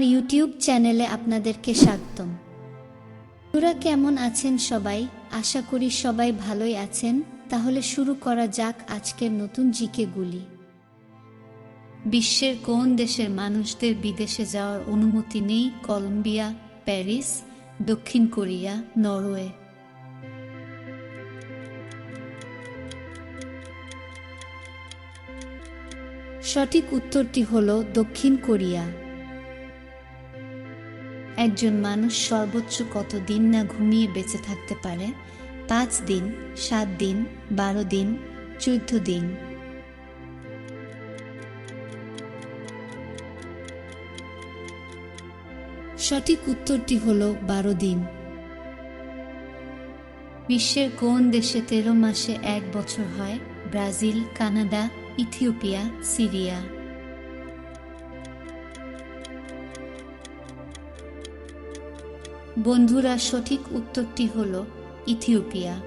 আমার ইউটিউব চ্যানেলে আপনাদেরকে স্বাগতম। বন্ধুরা, কেমন আছেন সবাই? আশা করি সবাই ভালোই আছেন। তাহলে শুরু করা যাক আজকের নতুন জিকে গুলি। বিশ্বের কোন দেশের মানুষদের বিদেশে যাওয়ার অনুমতি নেই? কলম্বিয়া, প্যারিস, দক্ষিণ কোরিয়া, নরওয়ে। সঠিক উত্তরটি হল দক্ষিণ কোরিয়া। একজন মানুষ সর্বোচ্চ কত দিন না ঘুমিয়ে বেঁচে থাকতে পারে? পাঁচ দিন, সাত দিন, বারো দিন, চোদ্দ দিন। সঠিক উত্তরটি হল বারো দিন। বিশ্বের কোন দেশে তেরো মাসে এক বছর হয়? Brazil, Canada, Ethiopia, Syria. বন্ধুরা, সঠিক উত্তরটি হল ইথিওপিয়া।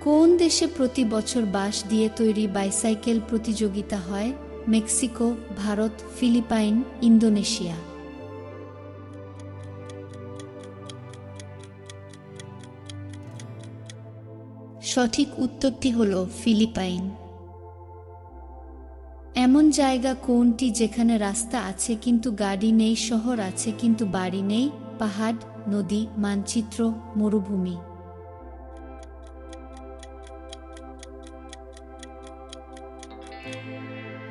কোন দেশে প্রতি বছর বাঁশ দিয়ে তৈরি বাইসাইকেল প্রতিযোগিতা হয়? Mexico, Bharat, Philippine, Indonesia. সঠিক উত্তরটি হল ফিলিপাইন। এমন জায়গা কোনটি যেখানে রাস্তা আছে কিন্তু গাড়ি নেই, শহর আছে কিন্তু বাড়ি নেই? পাহাড়, নদী, মানচিত্র, মরুভূমি।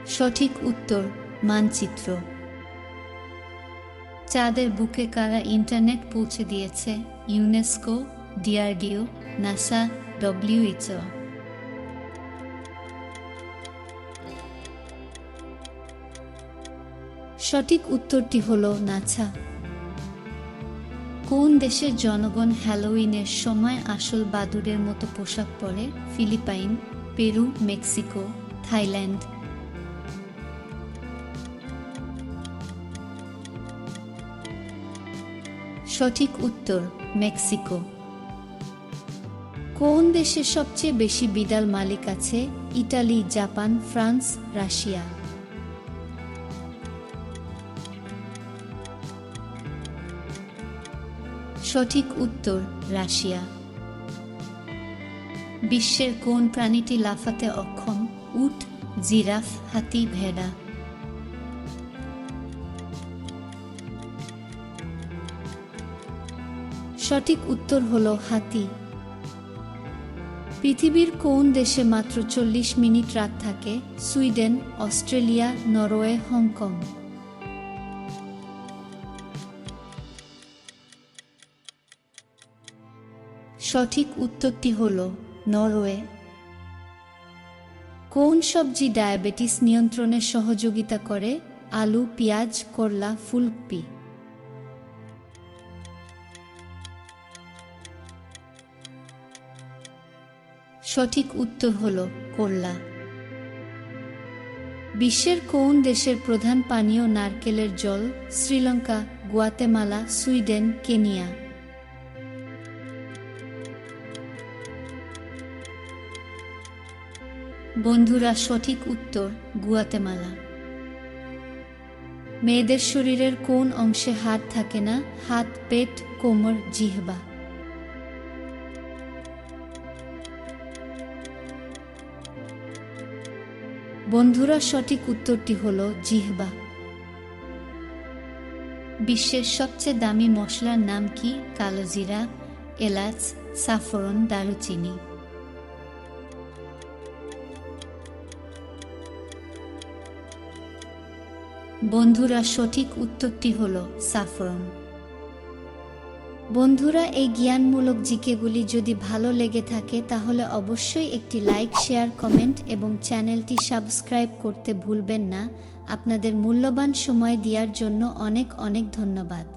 সঠিক উত্তর, মানচিত্র। চাঁদের বুকে কারা ইন্টারনেট পৌঁছে দিয়েছে? UNESCO, DRDO, NASA, WHO. সঠিক উত্তরটি হল নাছা কোন দেশের জনগণ হ্যালোউইনের সময় আসল বাদুড়ের মতো পোশাক পরে? Philippine, Peru, Mexico, Thailand. সঠিক উত্তর, মেক্সিকো। কোন দেশে সবচেয়ে বেশি বিদাল মালিক আছে? Italy, Japan, France, Russia. সঠিক উত্তর, রাশিয়া। বিশ্বের কোন প্রাণীটি লাফাতে অক্ষম? উট, জিরাফ, হাতি, ভেড়া। সঠিক উত্তর হল হাতি। পৃথিবীর কোন দেশে মাত্র চল্লিশ মিনিট রাত থাকে? Sweden, Australia, Norway, Hong Kong. সঠিক উত্তরটি হল নরওয়ে। কোন সবজি ডায়াবেটিস নিয়ন্ত্রণে সহযোগিতা করে? আলু, পেঁয়াজ, করলা ফুলপি সঠিক উত্তর হল করলা। বিশ্বের কোন দেশের প্রধান পানীয় নারকেলের জল? Sri Lanka, Guatemala, Sweden, Kenya. বন্ধুরা সঠিক উত্তর গুয়াতেমালা। মেয়েদের শরীরের কোন অংশে হাত থাকে না? হাত, পেট, কোমর, জিহবা। বন্ধুরা, সঠিক উত্তরটি হল জিহবা। বিশ্বের সবচেয়ে দামি মশলার নাম কি? কালোজিরা, এলাচ, সাফরন, দারুচিনি। বন্ধুরা সঠিক উত্তরটি হল সাফরন। বন্ধুরা, এই জ্ঞানমূলক জিকেগুলি যদি ভালো লেগে থাকে, তাহলে অবশ্যই একটি লাইক, শেয়ার, কমেন্ট এবং চ্যানেলটি সাবস্ক্রাইব করতে ভুলবেন না। আপনাদের মূল্যবান সময় দেওয়ার জন্য অনেক অনেক ধন্যবাদ।